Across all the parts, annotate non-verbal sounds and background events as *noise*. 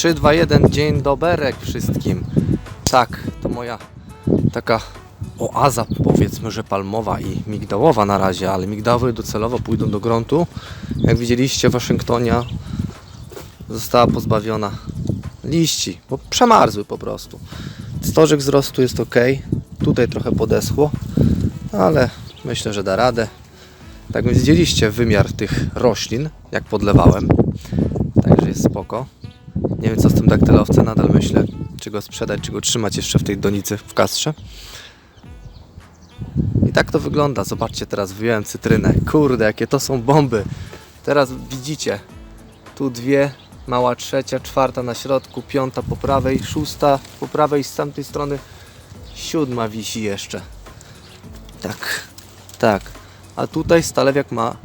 3, 2, 1, dzień doberek wszystkim. Tak, to moja taka oaza, powiedzmy, że palmowa i migdałowa na razie, ale migdały docelowo pójdą do gruntu. Jak widzieliście, Waszyngtonia została pozbawiona liści, bo przemarzły po prostu. Stożek wzrostu jest ok, tutaj trochę podeschło, ale myślę, że da radę. Tak więc widzieliście wymiar tych roślin, jak podlewałem. Także jest spoko. Nie wiem co z tym daktylowcem, nadal myślę, czy go sprzedać, czy go trzymać jeszcze w tej donicy w kastrze. I tak to wygląda. Zobaczcie, teraz wyjąłem cytrynę. Kurde, jakie to są bomby. Teraz widzicie, tu dwie, mała trzecia, czwarta na środku, piąta po prawej, szósta po prawej, z tamtej strony siódma wisi jeszcze. Tak, tak. A tutaj stalewiak ma,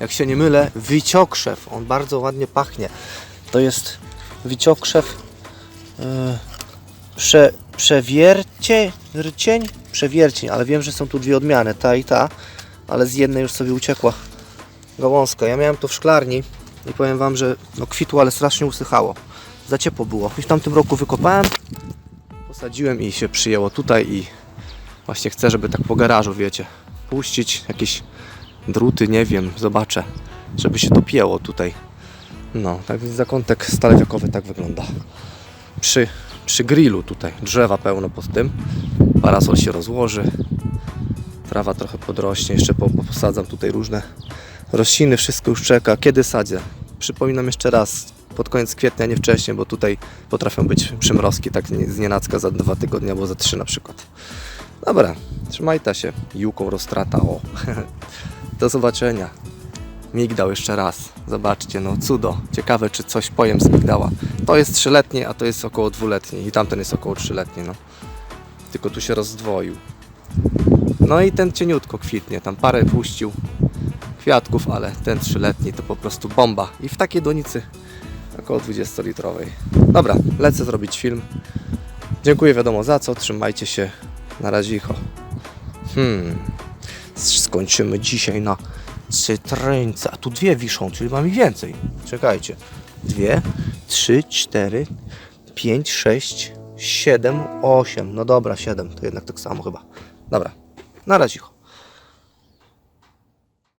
jak się nie mylę, wyciokrzew. On bardzo ładnie pachnie. To jest wyciokrzew yy, prze, przewiercie, rcień, przewiercień, ale wiem, że są tu dwie odmiany, ta i ta, ale z jednej już sobie uciekła gałązka. Ja miałem to w szklarni i powiem Wam, że no kwitło, ale strasznie usychało. Za ciepło było. I w tamtym roku wykopałem, posadziłem i się przyjęło tutaj i właśnie chcę, żeby tak po garażu, wiecie, puścić jakieś druty, nie wiem, zobaczę, żeby się to pięło tutaj. No, tak więc zakątek stalewiakowy tak wygląda. Przy, przy grillu tutaj, drzewa pełno pod tym, parasol się rozłoży, trawa trochę podrośnie, jeszcze po- po- posadzam tutaj różne rośliny, wszystko już czeka. Kiedy sadzę? Przypominam jeszcze raz, pod koniec kwietnia, nie wcześniej, bo tutaj potrafią być przymrozki tak z nienacka za dwa tygodnie albo za trzy na przykład. Dobra, trzymajta się. Juką roztrata, o. *laughs* Do zobaczenia. Migdał jeszcze raz. Zobaczcie, no cudo. Ciekawe, czy coś pojem z migdała. To jest trzyletnie, a to jest około dwuletnie i tamten jest około trzyletni, no. Tylko tu się rozdwoił. No i ten cieniutko kwitnie, tam parę puścił kwiatków, ale ten trzyletni to po prostu bomba. I w takiej donicy około 20-litrowej. Dobra, lecę zrobić film. Dziękuję wiadomo za co, trzymajcie się. Na razie. Hmm. Skończymy dzisiaj na cytrynce. A tu dwie wiszą, czyli mam ich więcej. Czekajcie. Dwie, trzy, cztery, pięć, sześć, siedem, osiem. No dobra, siedem. To jednak tak samo chyba. Dobra. Na razie.